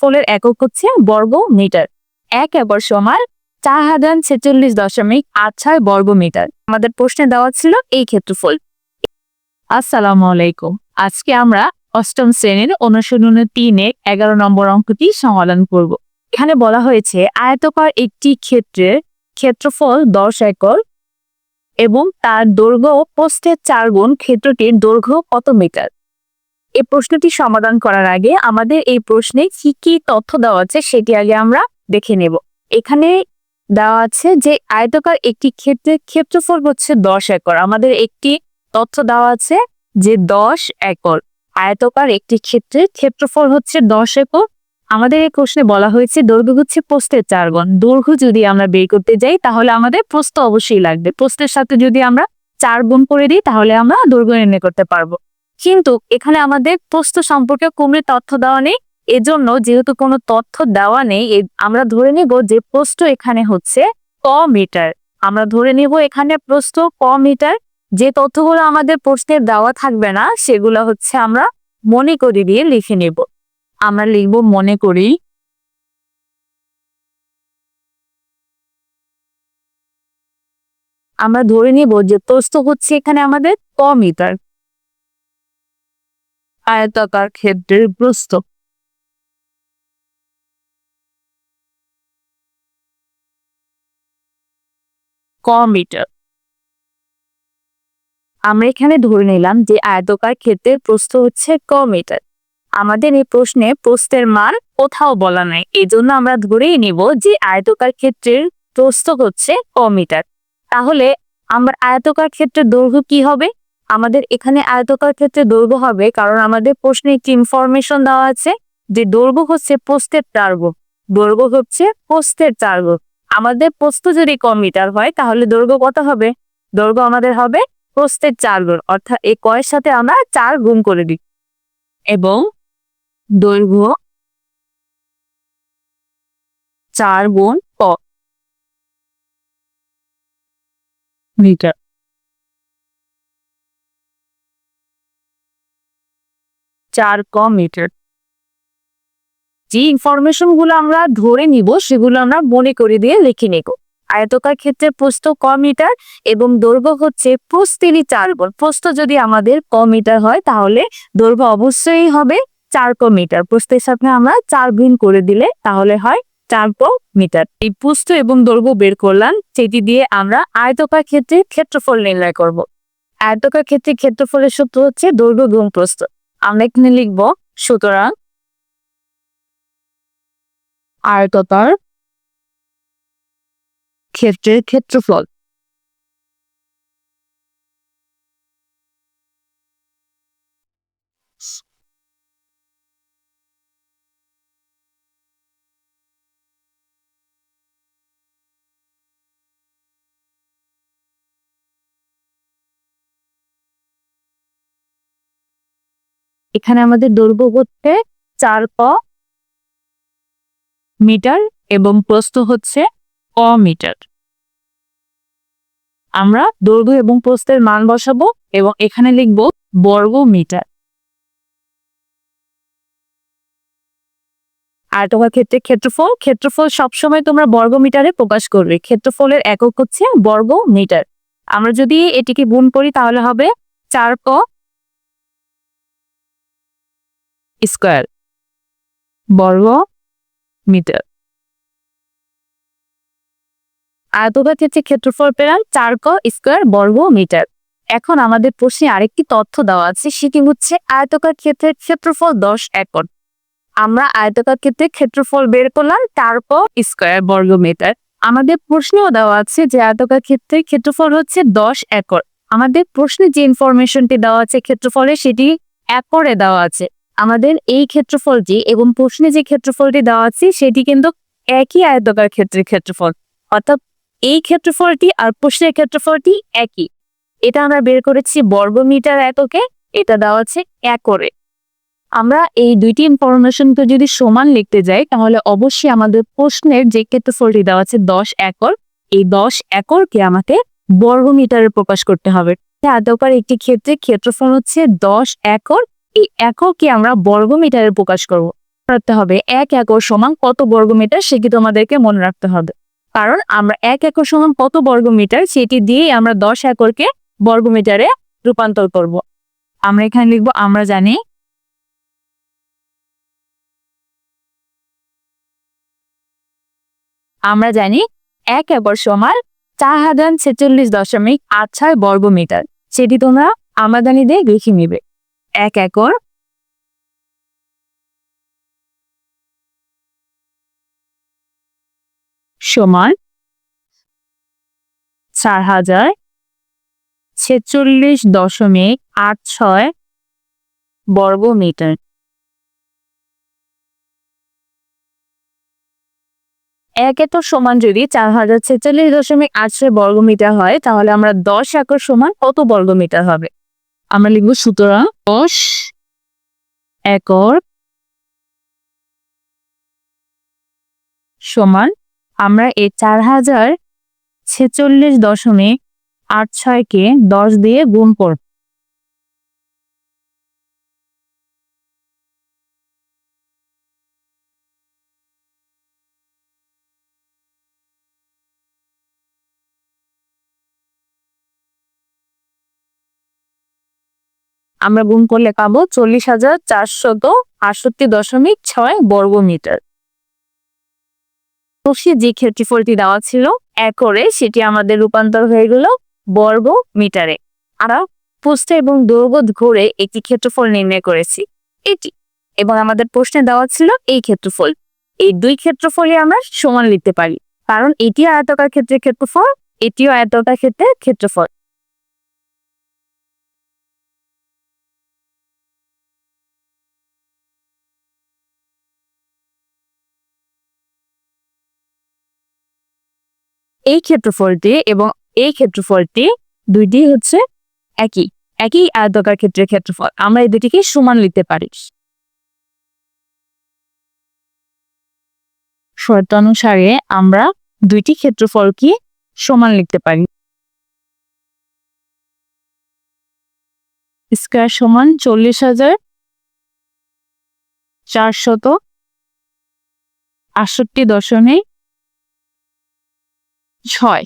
ফলের একক হচ্ছে বর্গ মিটার এক একর সমান চার হাজার ছেচল্লিশ দশমিক আট ছয় বর্গ মিটার আমাদের প্রশ্নে দেওয়া ছিল এই ক্ষেত্রফল। আসসালামু আলাইকুম। আজকে আমরা অষ্টম শ্রেণির অনুশীলনের তিনে এগারো নম্বর অঙ্কটি সমাধান করব। এখানে বলা হয়েছে, আয়তকার একটি ক্ষেত্রের ক্ষেত্রফল দশ একর এবং তার দৈর্ঘ্য পোস্টের চার গুণ ক্ষেত্রটির দৈর্ঘ্য কত মিটার? এই প্রশ্নটি সমাধান করার আগে আমাদের এই প্রশ্নে কি কি তথ্য দেওয়া আছে সেটি আগে আমরা দেখে নেব। এখানে দেওয়া আছে যে আয়তকার একটি ক্ষেত্রের ক্ষেত্রফল হচ্ছে দশ একর। আমাদের একটি তথ্য দেওয়া আছে যে দশ একর। আয়তকার একটি ক্ষেত্রের ক্ষেত্রফল হচ্ছে দশ একর। আমাদের এই প্রশ্নে বলা হয়েছে দৈর্ঘ্য হচ্ছে প্রস্থের চার গুণ। দৈর্ঘ্য যদি আমরা বের করতে যাই, তাহলে আমাদের প্রস্থ অবশ্যই লাগবে। প্রস্থের সাথে যদি আমরা চার গুণ করে দিই, তাহলে আমরা দৈর্ঘ্য নির্ণয় করতে পারব। কিন্তু এখানে আমাদের প্রস্থ সম্পর্কে কোনো তথ্য দেওয়া নেই। এজন্য যেহেতু কোনো তথ্য দেওয়া নেই আমরা ধরে নিব যে প্রস্থ এখানে হচ্ছে ক মিটার। আমরা ধরে নিব এখানে প্রস্থ ক মিটার। যে তথ্যগুলো আমাদের প্রশ্নে দেওয়া থাকবে না, সেগুলো হচ্ছে আমরা মনে করে দিয়ে লিখে নেব। আমরা লিখব মনে করি আমরা ধরে নিব যে প্রস্থ হচ্ছে এখানে আমাদের ক মিটার। আয়তাকার ক্ষেত্রের প্রস্থ। ক মিটার। আমরা এখানে ধরে নিলাম যে আয়তকার ক্ষেত্রের প্রস্থ হচ্ছে ক মিটার। আমাদের এই প্রশ্নে প্রস্থের মান কোথাও বলা নাই। এই জন্য আমরা ধরেই নিব যে আয়তকার ক্ষেত্রের প্রস্থ হচ্ছে ক মিটার। তাহলে আমরা আয়তকার ক্ষেত্রের দৈর্ঘ্য কি হবে? আমাদের এখানে আয়তকার ক্ষেত্রে দৈর্ঘ্য হবে, কারণ আমাদের প্রশ্নে একটি ইনফরমেশন দেওয়া আছে যে দৈর্ঘ্য হচ্ছে প্রস্থের চার গুণ দৈর্ঘ্য হচ্ছে প্রস্থের চার গুণ আমাদের প্রস্থ যদি ক মিটার হয়, তাহলে দৈর্ঘ্য কত হবে? দৈর্ঘ্য আমাদের হবে প্রস্থের চার গুণ অর্থাৎ এই কয়ের সাথে আমরা চার গুণ করে দিই। এবং দৈর্ঘ্য চার গুণ ক মিটার। চার ক মিটার যে ইনফরমেশনগুলো আমরা ধরে নিব, সেগুলো আমরা মনে করে দিয়ে লিখে নেব। আয়তকার ক্ষেত্রে প্রস্থ ক মিটার এবং দৈর্ঘ্য হচ্ছে প্রস্থেরই চার গুণ। প্রস্থ যদি আমাদের ক মিটার হয়, তাহলে দৈর্ঘ্য অবশ্যই হবে চার ক মিটার প্রস্থের সাথে আমরা চার গুণ করে দিলে তাহলে হয় চার ক মিটার এই প্রস্থ এবং দৈর্ঘ্য বের করলাম, সেটি দিয়ে আমরা আয়তকার ক্ষেত্রে ক্ষেত্রফল নির্ণয় করব। আয়তকার ক্ষেত্রে ক্ষেত্রফলের সূত্র হচ্ছে দৈর্ঘ্য গুণ প্রস্থ। আমরা এখানে লিখব সুতরাং আয়ততার ক্ষেত্রের ক্ষেত্রফল। এখানে আমাদের দৈর্ঘ্য হচ্ছে চার ক মিটার এবং প্রস্থ হচ্ছে ক মিটার। আমরা দৈর্ঘ্য এবং প্রস্থের মান বসাবো এবং এখানে লিখব বর্গ মিটার। আয়তকার ক্ষেত্রে ক্ষেত্রফল ক্ষেত্রফল সবসময় তোমরা বর্গ মিটারে প্রকাশ করবে। ক্ষেত্রফলের একক হচ্ছে বর্গ মিটার। আমরা যদি এটিকে গুণ করি তাহলে হবে চার ক স্কোয়ার, বর্গ মিটার। আয়তকার ক্ষেত্রে ক্ষেত্রফল পেলাম, চার ক স্কোয়ার বর্গ মিটার। এখন আমাদের প্রশ্নে আরেকটি তথ্য দেওয়া আছে, সেটি হচ্ছে আয়তকার ক্ষেত্রের ক্ষেত্রফল দশ একর। আমরা আয়তকার ক্ষেত্রে ক্ষেত্রফল বের করলাম, চার ক স্কোয়ার বর্গ মিটার। আমাদের প্রশ্নেও দেওয়া আছে যে আয়তকার ক্ষেত্রে ক্ষেত্রফল হচ্ছে দশ একর। আমাদের প্রশ্নে যে ইনফরমেশনটি দেওয়া আছে ক্ষেত্রফলে, সেটি একরে দেওয়া আছে। আমাদের এই ক্ষেত্রফলটি এবং প্রশ্নে যে ক্ষেত্রফলটি দেওয়া আছে, সেটি কিন্তু একই আয়তকার ক্ষেত্রের ক্ষেত্রফল। অর্থাৎ এই ক্ষেত্রফলটি আর প্রশ্নের ক্ষেত্রফলটি একই। এটা আমরা বের করেছি বর্গ মিটার এককে, এটা দেওয়া আছে একরে। আমরা এই দুইটি ইনফরমেশনকে যদি সমান লিখতে যাই, তাহলে অবশ্যই আমাদের প্রশ্নের যে ক্ষেত্রফলটি দেওয়া আছে দশ একর, এই দশ একরকে আমাকে বর্গ মিটারে প্রকাশ করতে হবে। আয়তকার একটি ক্ষেত্রে ক্ষেত্রফল হচ্ছে দশ একর এই এককে আমরা বর্গ মিটারে প্রকাশ করব। রাখতে হবে এক একর সমান কত বর্গ মিটার সেটি তোমাদেরকে মনে রাখতে হবে। কারণ আমরা এক একর সমান কত বর্গ মিটার সেটি দিয়ে আমরা দশ একরকে বর্গ মিটারে রূপান্তর করব। আমরা এখানে লিখব, আমরা জানি আমরা জানি এক একর সমান চার হাজার ছেচল্লিশ দশমিক আট ছয় বর্গ মিটার সেটি তোমরা আমাদানি দিয়ে লিখে নিবে। এক একর। সমান চার হাজার ছেচল্লিশ দশমিক আট ছয় বর্গ মিটার। এক একর সমান যদি চার হাজার ছেচল্লিশ দশমিক আট ছয় বর্গ মিটার হয়, তাহলে আমরা দশ একর সমান কত বর্গ মিটার হবে? আমরা লিখব সুতরাং দশ একর সমান আমরা এই চার হাজার ছেচল্লিশ দশমিক আট ছয়কে দশ দিয়ে গুণ করব। আমরা গুণ করলে পাবো চল্লিশ হাজার চারশত আটষট্টি দশমিক ছয় বর্গ মিটার যে ক্ষেত্রফলটি দেওয়া ছিল একরে সেটি আমাদের রূপান্তর হয়ে গেল বর্গ মিটারে আমরা প্রস্থ এবং দৈর্ঘ্য ঘুরে একটি ক্ষেত্রফল নির্ণয় করেছি, এটি। এবং আমাদের প্রশ্নে দেওয়া ছিল এই ক্ষেত্রফল। এই দুই ক্ষেত্রফলই আমরা সমান লিখতে পারি, কারণ এটি আয়তকার ক্ষেত্রে ক্ষেত্রফল, এটিও আয়তকার ক্ষেত্রে ক্ষেত্রফল। এই ক্ষেত্রফলটি এবং এই ক্ষেত্রফলটি দুইটি হচ্ছে একই। একই আয়তকার ক্ষেত্রের ক্ষেত্রফল। আমরা এই দুটিকে সমান লিখতে পারি। শর্তানুসারে আমরা দুইটি ক্ষেত্রফলকে সমান লিখতে পারি। স্কয়ার সমান চল্লিশ হাজার চারশত আটষট্টি দশমিক ছয়।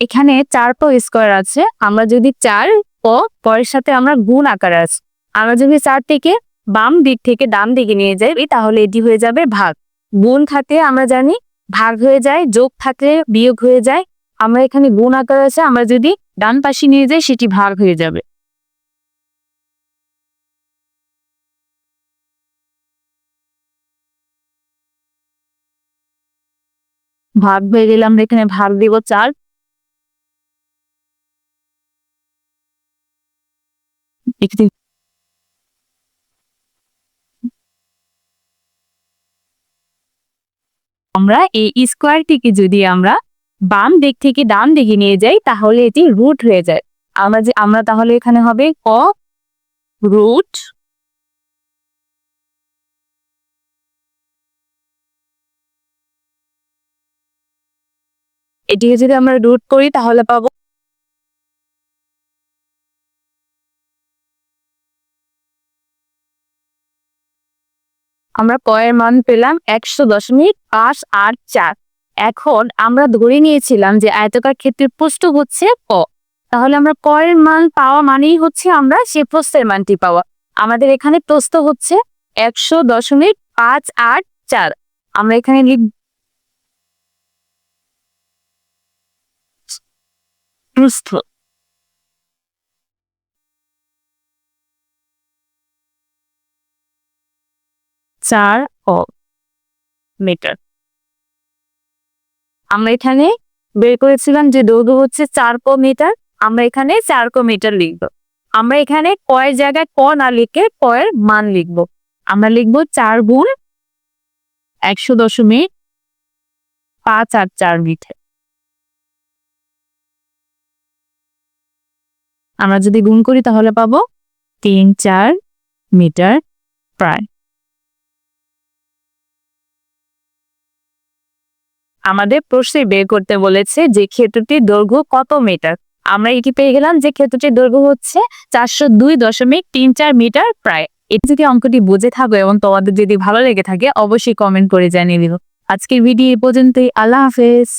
এখানে চার প স্কোয়ার আছে, আমরা যদি চার প, পরের সাথে আমরা গুণ আকারে আছে। আমরা যদি চার থেকে বাম দিক থেকে ডান দিকে নিয়ে যাই, তাহলে এটি হয়ে যাবে ভাগ। গুণ থাকলে আমরা জানি ভাগ হয়ে যায়, যোগ থাকলে বিয়োগ হয়ে যায়। আমরা এখানে গুণ আকার আছে, আমরা যদি ডান পাশে নিয়ে যাই, সেটি ভাগ হয়ে যাবে। ভাগ হয়ে গেলে আমরা এখানে ভাগ দিব চার। আমরা এই স্কোয়ারটিকে যদি আমরা বাম দিক থেকে ডান দিকে নিয়ে যাই, তাহলে এটি রুট হয়ে যায়। আমরা যে, আমরা তাহলে এখানে হবে ক রুট এটিকে যদি আমরা রুট করি, তাহলে পাবো আমরা কয়ের মান পেলাম একশো দশমিক পাঁচ আট চার। এখন আমরা ধরে নিয়েছিলাম যে আয়তকার ক্ষেত্রের প্রস্থ হচ্ছে ক। তাহলে আমরা কয়ের মান পাওয়া মানেই হচ্ছে আমরা সে প্রস্থের মানটি পাওয়া। আমাদের এখানে প্রস্থ হচ্ছে একশো দশমিক পাঁচ আট চার। আমরা এখানে লিখ প্রস্থ। চার ও মিটার। আমরা এখানে বের করেছিলাম যে দৈর্ঘ্য হচ্ছে চার ক মিটার, আমরা এখানে চার ক মিটার লিখব। আমরা এখানে কয়ের জায়গায় ক না লিখে কয়ের মান লিখব। আমরা লিখব চার গুণ একশো দশমিক পাঁচ আট চার মিটার। আমরা যদি গুণ করি তাহলে পাবো তিন চার মিটার প্রায়। আমাদের প্রশ্নে বের করতে বলেছে যে ক্ষেত্রটির দৈর্ঘ্য কত মিটার? আমরা এটি পেয়ে গেলাম যে ক্ষেত্রটির দৈর্ঘ্য হচ্ছে চারশো দুই দশমিক তিন চার মিটার প্রায়। এটি যদি অঙ্কটি বুঝে থাকো এবং তোমাদের যদি ভালো লেগে থাকে অবশ্যই কমেন্ট করে জানিয়ে দিও। আজকের ভিডিও পর্যন্তই। আল্লাহ হাফেজ।